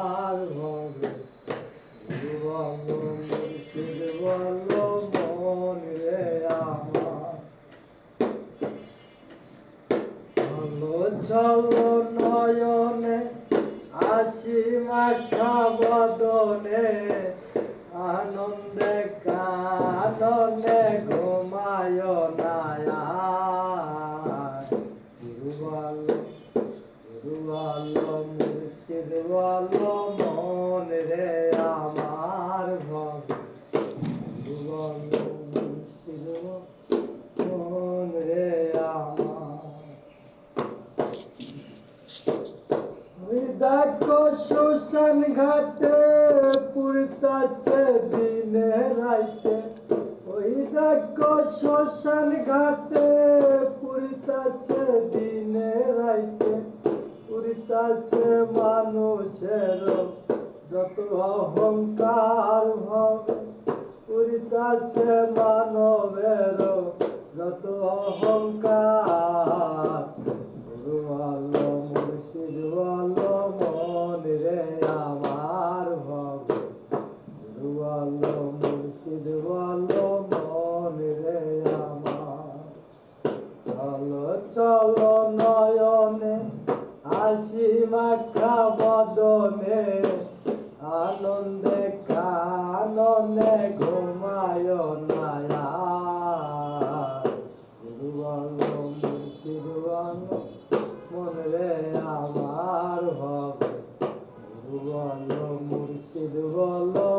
আর হবে বলো মুর্শিদ বলো মন রে আমার চলো চলো নয়নে আসি মাখা বদনে, আনন্দে কাননে ঘুমায় নায়া। গুরু বলো গুরু মুর্শিদ বলো দেখো শ্মশান ঘাটে পুরতাছে দিনে রাইতে। ওই দেখো শ্মশান ঘাটে পুরতাছে দিনে রাইতে। পুরতাছে মানুষের যত অহংকার হবে। পুরতাছে মানবের যত অহংকার চল নয়নে হাসি মাখা বদনে, আনন্দে কাননে ঘুমায় নায়া মন রে আমার ভব বলো মুর্শিদ বলো